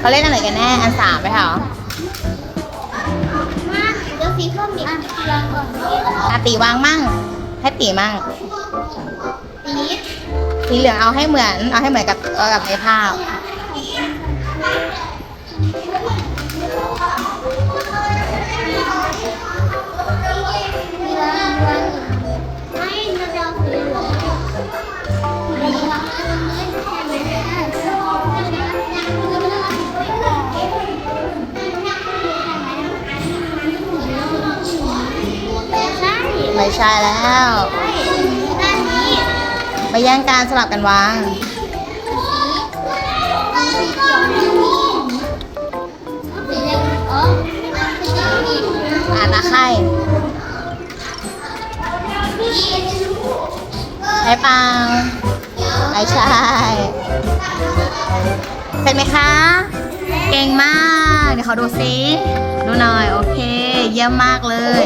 เขาเล่นอันไหนกันแน่ อันสามไปเหรอมาเดี๋ยวสีส้มอีกลองก่อนอาตีวางมั่ง ให้ตีมั่งสีสีเหลืองเอาให้เหมือน เอาให้เหมือนกับเอากับในภาพ ไม่ใช่แล้วไปแย่งการสลับกันวางสีเขียวนี่สีแดงอ๋อสีแดงนี่อ่าตาไข่ใช่ปล่าไม่ใช่เสร็จไหมคะ เก่งมาก เดี๋ยวเขาดูซิ ดูหน่อย โอเค เยี่ยมมากเลย